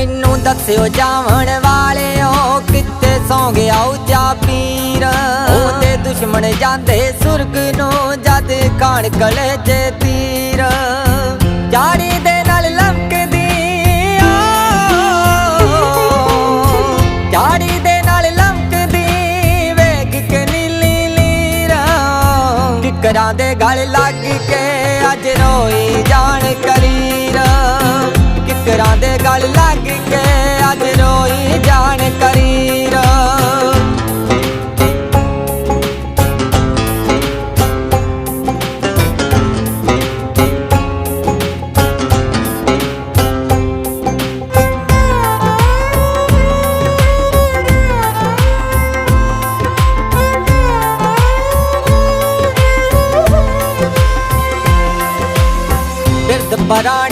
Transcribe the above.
ਮੈਨੂੰ ਦੱਸਿਓ ਜਾਵਣ ਵਾਲਿਓ ਕਿੱਥੇ ਸੌ ਗਿਆ ਉੱਚਾ ਪੀਰ। ਉਹਦੇ ਦੁਸ਼ਮਣ ਜਾਂਦੇ ਸੁਰਗ ਨੂੰ ਜਦ ਕਾਣ ਕਲੇ ਚ ਤੀਰ। ਜਾੜੀ ਦੇ ਨਾਲ ਲਮਕਦੀ ਜਾੜੀ ਦੇ ਨਾਲ ਲਮਕਦੀ ਵੇਖ ਕੇ ਨੀਲੀ ਲੀਰਾ। ਕਿਕਰਾਂ ਦੇ ਗਲ ਲੱਗ ਕੇ ਅੱਜ ਰੋਈ ਜਾਣ ਕਰੀਰ ਗਲ ਲੱਗ ਕੇ ਅੱਜ ਰੋਈ ਜਾਣ ਕਰੀਰ। ਬਿਰਧ ਪਰਾਣ